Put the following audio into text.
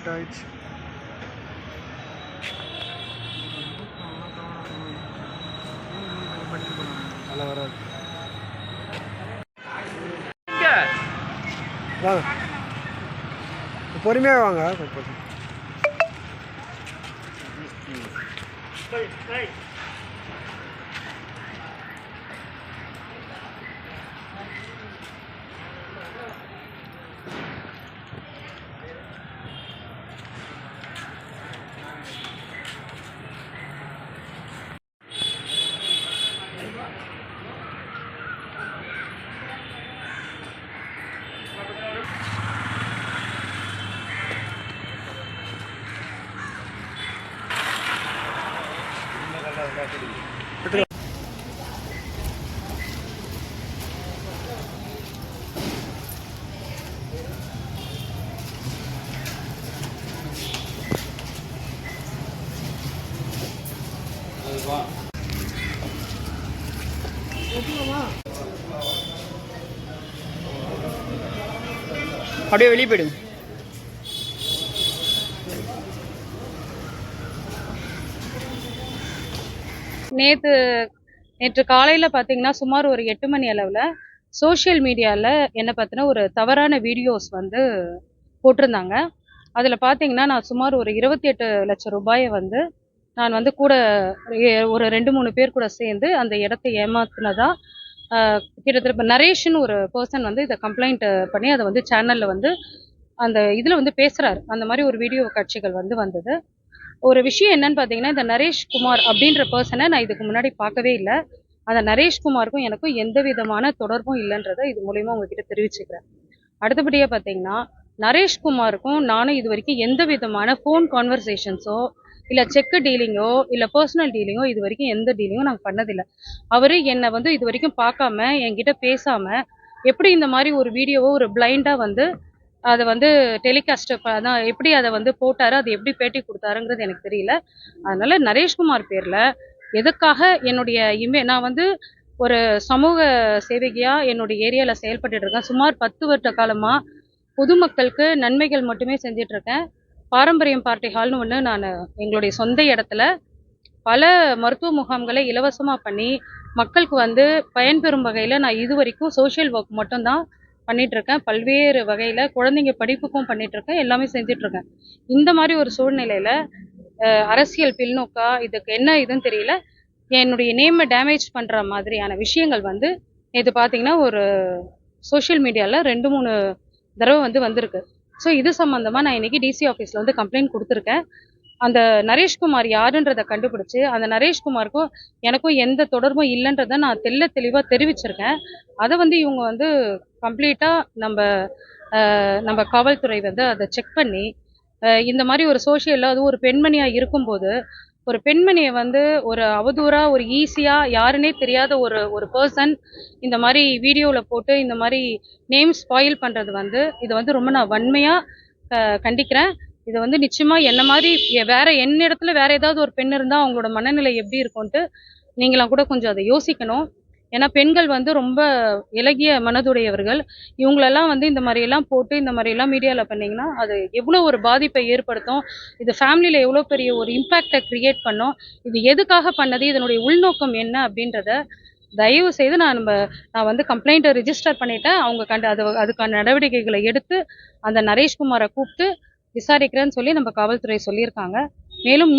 Cut ஆயிடுச்சு நல்லா வராது வாங்க பொறுமையாக வாங்க அப்படியே வெளியே போயிடுங்க. நேற்று நேற்று காலையில் பார்த்தீங்கன்னா சுமார் ஒரு எட்டு மணி அளவில் சோஷியல் மீடியாவில் என்னை பற்றின ஒரு தவறான வீடியோஸ் வந்து போட்டிருந்தாங்க. அதில் பார்த்தீங்கன்னா நான் சுமார் ஒரு இருபத்தி எட்டு லட்சம் ரூபாயை வந்து நான் வந்து கூட ஒரு ரெண்டு மூணு பேர் கூட சேர்ந்து அந்த இடத்த ஏமாத்தினதா கிட்டத்தட்ட இப்போ நரேஷன் ஒரு பர்சன் வந்து இதை கம்ப்ளைண்ட் பண்ணி அதை வந்து சேனலில் வந்து அந்த இதில் வந்து பேசுகிறாரு அந்த மாதிரி ஒரு வீடியோ காட்சிகள் வந்து வந்தது. ஒரு விஷயம் என்னன்னு பார்த்தீங்கன்னா இந்த நரேஷ் குமார் அப்படின்ற பர்சனை நான் இதுக்கு முன்னாடி பார்க்கவே இல்லை. அந்த நரேஷ் குமாருக்கும் எனக்கும் எந்த விதமான தொடர்பும் இல்லைன்றதை இது மூலயமா உங்ககிட்ட தெரிவிச்சுக்கிறேன். அடுத்தபடியாக பார்த்தீங்கன்னா நரேஷ்குமாருக்கும் நானும் இது வரைக்கும் எந்த விதமான ஃபோன் கான்வர்சேஷன்ஸோ இல்லை செக்கு டீலிங்கோ இல்லை பர்சனல் டீலிங்கோ இது வரைக்கும் எந்த டீலிங்கும் நாங்கள் பண்ணதில்லை. அவர் என்னை வந்து இது வரைக்கும் பார்க்காம என்கிட்ட பேசாமல் எப்படி இந்த மாதிரி ஒரு வீடியோவோ ஒரு பிளைண்டாக வந்து அதை வந்து டெலிகாஸ்ட் அதான் எப்படி அதை வந்து போட்டாரு அது எப்படி பேட்டி கொடுத்தாருங்கிறது எனக்கு தெரியல. அதனால நரேஷ்குமார் பேர்ல எதுக்காக என்னுடைய இமே நான் வந்து ஒரு சமூக சேவகியா என்னுடைய ஏரியால செயல்பட்டு இருக்கேன். சுமார் பத்து வருட காலமா பொதுமக்களுக்கு நன்மைகள் மட்டுமே செஞ்சிட்டு இருக்கேன். பாரம்பரியம் பார்ட்டி ஹால்னு ஒன்று நான் எங்களுடைய சொந்த இடத்துல பல மருத்துவ முகாம்களை இலவசமாக பண்ணி மக்களுக்கு வந்து பயன்பெறும் வகையில் நான் இது வரைக்கும் சோஷியல் ஒர்க் மட்டும்தான் பண்ணிகிட்ருக்கேன் இருக்கேன் பல்வேறு வகையில் குழந்தைங்க படிப்புக்கும் பண்ணிகிட்ருக்கேன் எல்லாமே செஞ்சிட்ருக்கேன் இந்த மாதிரி ஒரு சூழ்நிலையில் அரசியல் பின்னோக்கா இதுக்கு என்ன இதுன்னு தெரியல. என்னுடைய நேமை டேமேஜ் பண்ணுற மாதிரியான விஷயங்கள் வந்து நேற்று பார்த்தீங்கன்னா ஒரு சோஷியல் மீடியாவில் ரெண்டு மூணு தடவை வந்து வந்திருக்கு. ஸோ இது சம்மந்தமாக நான் இன்னைக்கு டிசி ஆஃபீஸில் வந்து கம்ப்ளைண்ட் கொடுத்துருக்கேன். அந்த நரேஷ்குமார் யாருன்றதை கண்டுபிடிச்சு அந்த நரேஷ்குமாருக்கும் எனக்கும் எந்த தொடர்பும் இல்லைன்றதை நான் தெள்ள தெளிவாக தெரிவிச்சிருக்கேன். அதை வந்து இவங்க வந்து கம்ப்ளீட்டாக நம்ம நம்ம காவல்துறை வந்து அதை செக் பண்ணி இந்த மாதிரி ஒரு சோஷியலில் அதுவும் ஒரு பெண்மணியாக இருக்கும்போது ஒரு பெண்மணியை வந்து ஒரு அவதூறாக ஒரு ஈஸியாக யாருன்னே தெரியாத ஒரு ஒரு பர்சன் இந்த மாதிரி வீடியோவில் போட்டு இந்த மாதிரி நேம் ஸ்பாயில் பண்ணுறது வந்து இதை வந்து ரொம்ப நான் வன்மையாக கண்டிக்கிறேன். இதை வந்து நிச்சயமா என்ன மாதிரி வேற என்ன இடத்துல வேற ஏதாவது ஒரு பெண் இருந்தால் அவங்களோட மனநிலை எப்படி இருக்கும்ன்ட்டு நீங்களாம் கூட கொஞ்சம் அதை யோசிக்கணும். ஏன்னா பெண்கள் வந்து ரொம்ப இலகிய மனதுடையவர்கள். இவங்களெல்லாம் வந்து இந்த மாதிரி எல்லாம் போட்டு இந்த மாதிரி எல்லாம் மீடியாவில் பண்ணிங்கன்னா அது எவ்வளோ ஒரு பாதிப்பை ஏற்படுத்தும். இது ஃபேமிலியில் எவ்வளோ பெரிய ஒரு இம்பேக்டை கிரியேட் பண்ணும். இது எதுக்காக பண்ணது? இதனுடைய உள்நோக்கம் என்ன? அப்படின்றத தயவு செய்து நான் நம்ம நான் வந்து கம்ப்ளைண்ட்டை ரிஜிஸ்டர் பண்ணிட்டேன். அவங்க கண்டு அது அதுக்கான நடவடிக்கைகளை எடுத்து அந்த நரேஷ்குமாரை கூப்பிட்டு விசாரிக்கிறேன்னு சொல்லி நம்ம காவல்துறை சொல்லியிருக்காங்க. மேலும்